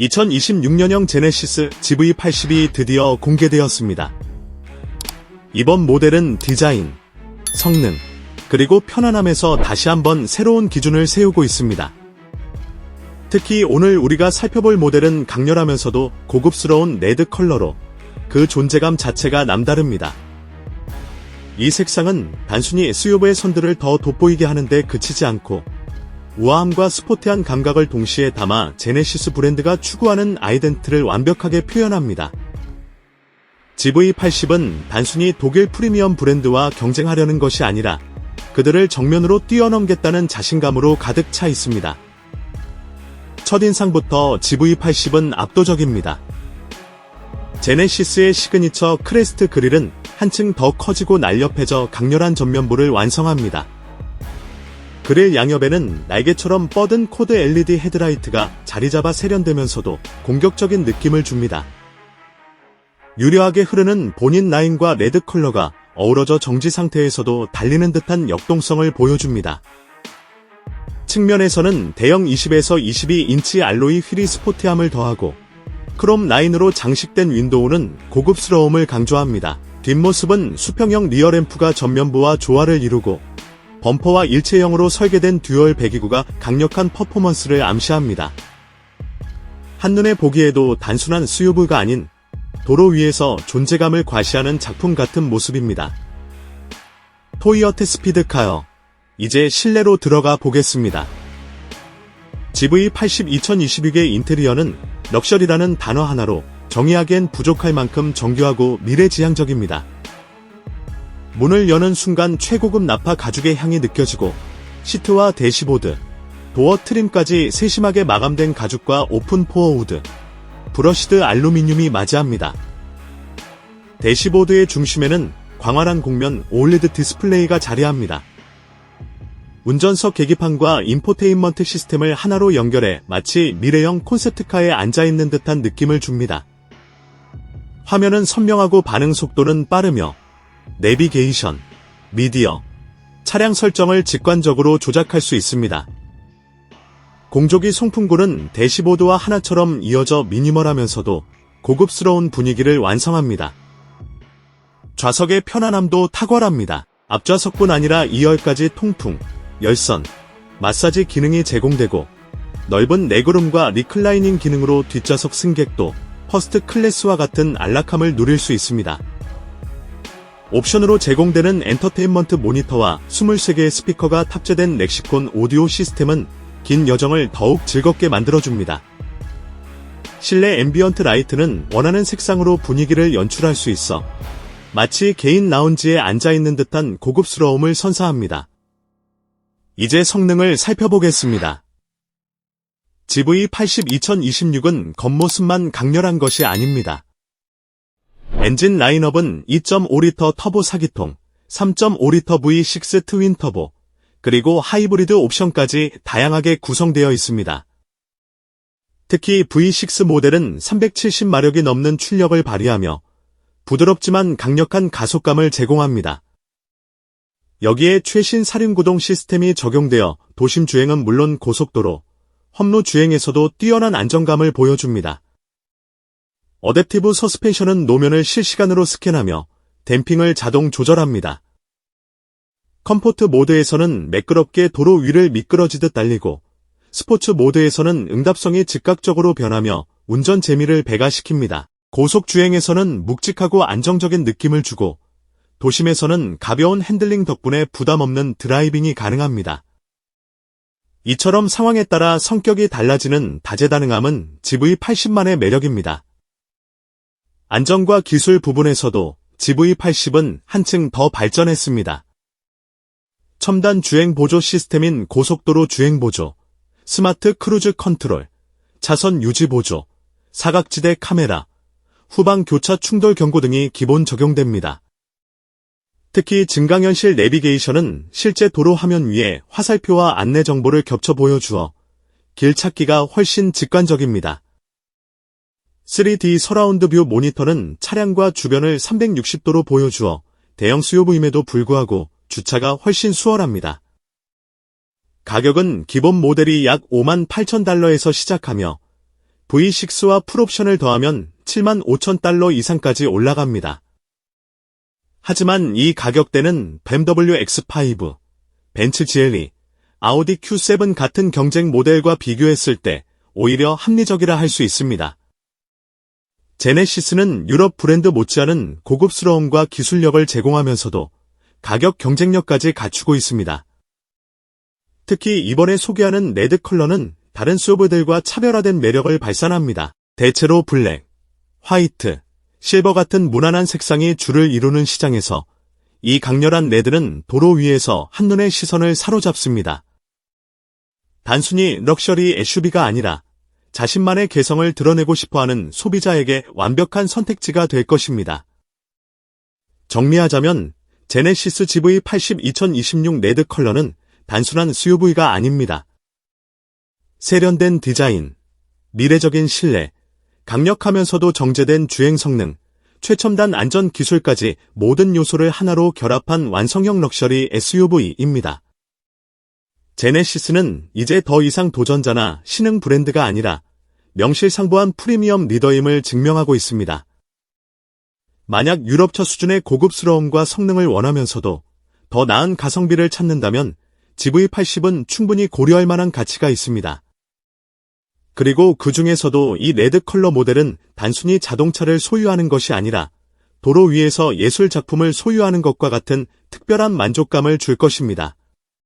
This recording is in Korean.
2026년형 제네시스 GV80이 드디어 공개되었습니다. 이번 모델은 디자인, 성능, 그리고 편안함에서 다시 한번 새로운 기준을 세우고 있습니다. 특히 오늘 우리가 살펴볼 모델은 강렬하면서도 고급스러운 레드 컬러로 그 존재감 자체가 남다릅니다. 이 색상은 단순히 SUV의 선들을 더 돋보이게 하는데 그치지 않고 우아함과 스포티한 감각을 동시에 담아 제네시스 브랜드가 추구하는 아이덴티를 완벽하게 표현합니다. GV80은 단순히 독일 프리미엄 브랜드와 경쟁하려는 것이 아니라 그들을 정면으로 뛰어넘겠다는 자신감으로 가득 차 있습니다. 첫인상부터 GV80은 압도적입니다. 제네시스의 시그니처 크레스트 그릴은 한층 더 커지고 날렵해져 강렬한 전면부를 완성합니다. 그릴 양옆에는 날개처럼 뻗은 코드 LED 헤드라이트가 자리잡아 세련되면서도 공격적인 느낌을 줍니다. 유려하게 흐르는 본인 라인과 레드 컬러가 어우러져 정지 상태에서도 달리는 듯한 역동성을 보여줍니다. 측면에서는 대형 20에서 22인치 알로이 휠이 스포티함을 더하고 크롬 라인으로 장식된 윈도우는 고급스러움을 강조합니다. 뒷모습은 수평형 리어램프가 전면부와 조화를 이루고 범퍼와 일체형으로 설계된 듀얼 배기구가 강력한 퍼포먼스를 암시합니다. 한눈에 보기에도 단순한 SUV가 아닌 도로 위에서 존재감을 과시하는 작품 같은 모습입니다. 토이어트 스피드카어. 이제 실내로 들어가 보겠습니다. GV80 2022의 인테리어는 럭셔리라는 단어 하나로 정의하기엔 부족할 만큼 정교하고 미래지향적입니다. 문을 여는 순간 최고급 나파 가죽의 향이 느껴지고 시트와 대시보드, 도어 트림까지 세심하게 마감된 가죽과 오픈 포어 우드, 브러시드 알루미늄이 맞이합니다. 대시보드의 중심에는 광활한 곡면 OLED 디스플레이가 자리합니다. 운전석 계기판과 인포테인먼트 시스템을 하나로 연결해 마치 미래형 콘셉트카에 앉아있는 듯한 느낌을 줍니다. 화면은 선명하고 반응 속도는 빠르며 내비게이션, 미디어, 차량 설정을 직관적으로 조작할 수 있습니다. 공조기 송풍구는 대시보드와 하나처럼 이어져 미니멀하면서도 고급스러운 분위기를 완성합니다. 좌석의 편안함도 탁월합니다. 앞좌석뿐 아니라 2열까지 통풍, 열선, 마사지 기능이 제공되고 넓은 레그룸과 리클라이닝 기능으로 뒷좌석 승객도 퍼스트 클래스와 같은 안락함을 누릴 수 있습니다. 옵션으로 제공되는 엔터테인먼트 모니터와 23개의 스피커가 탑재된 렉시콘 오디오 시스템은 긴 여정을 더욱 즐겁게 만들어줍니다. 실내 앰비언트 라이트는 원하는 색상으로 분위기를 연출할 수 있어 마치 개인 라운지에 앉아있는 듯한 고급스러움을 선사합니다. 이제 성능을 살펴보겠습니다. GV80 2026은 겉모습만 강렬한 것이 아닙니다. 엔진 라인업은 2.5리터 터보 4기통, 3.5리터 V6 트윈 터보, 그리고 하이브리드 옵션까지 다양하게 구성되어 있습니다. 특히 V6 모델은 370마력이 넘는 출력을 발휘하며 부드럽지만 강력한 가속감을 제공합니다. 여기에 최신 사륜구동 시스템이 적용되어 도심 주행은 물론 고속도로, 험로 주행에서도 뛰어난 안정감을 보여줍니다. 어댑티브 서스펜션은 노면을 실시간으로 스캔하며 댐핑을 자동 조절합니다. 컴포트 모드에서는 매끄럽게 도로 위를 미끄러지듯 달리고 스포츠 모드에서는 응답성이 즉각적으로 변하며 운전 재미를 배가시킵니다. 고속 주행에서는 묵직하고 안정적인 느낌을 주고 도심에서는 가벼운 핸들링 덕분에 부담 없는 드라이빙이 가능합니다. 이처럼 상황에 따라 성격이 달라지는 다재다능함은 GV80만의 매력입니다. 안전과 기술 부분에서도 GV80은 한층 더 발전했습니다. 첨단 주행 보조 시스템인 고속도로 주행 보조, 스마트 크루즈 컨트롤, 차선 유지 보조, 사각지대 카메라, 후방 교차 충돌 경고 등이 기본 적용됩니다. 특히 증강현실 내비게이션은 실제 도로 화면 위에 화살표와 안내 정보를 겹쳐 보여주어 길 찾기가 훨씬 직관적입니다. 3D 서라운드 뷰 모니터는 차량과 주변을 360도로 보여주어 대형 수요부임에도 불구하고 주차가 훨씬 수월합니다. 가격은 기본 모델이 약 5만 8천 달러에서 시작하며 V6와 풀옵션을 더하면 7만 5천 달러 이상까지 올라갑니다. 하지만 이 가격대는 BMW X5, 벤츠 GLE, 아우디 Q7 같은 경쟁 모델과 비교했을 때 오히려 합리적이라 할 수 있습니다. 제네시스는 유럽 브랜드 못지않은 고급스러움과 기술력을 제공하면서도 가격 경쟁력까지 갖추고 있습니다. 특히 이번에 소개하는 레드 컬러는 다른 수브들과 차별화된 매력을 발산합니다. 대체로 블랙, 화이트, 실버 같은 무난한 색상이 줄을 이루는 시장에서 이 강렬한 레드는 도로 위에서 한눈의 시선을 사로잡습니다. 단순히 럭셔리 SUV가 아니라 자신만의 개성을 드러내고 싶어하는 소비자에게 완벽한 선택지가 될 것입니다. 정리하자면 제네시스 GV80 2026 레드 컬러는 단순한 SUV가 아닙니다. 세련된 디자인, 미래적인 신뢰, 강력하면서도 정제된 주행 성능, 최첨단 안전 기술까지 모든 요소를 하나로 결합한 완성형 럭셔리 SUV입니다. 제네시스는 이제 더 이상 도전자나 신흥 브랜드가 아니라 명실상부한 프리미엄 리더임을 증명하고 있습니다. 만약 유럽차 수준의 고급스러움과 성능을 원하면서도 더 나은 가성비를 찾는다면 GV80은 충분히 고려할 만한 가치가 있습니다. 그리고 그 중에서도 이 레드 컬러 모델은 단순히 자동차를 소유하는 것이 아니라 도로 위에서 예술 작품을 소유하는 것과 같은 특별한 만족감을 줄 것입니다.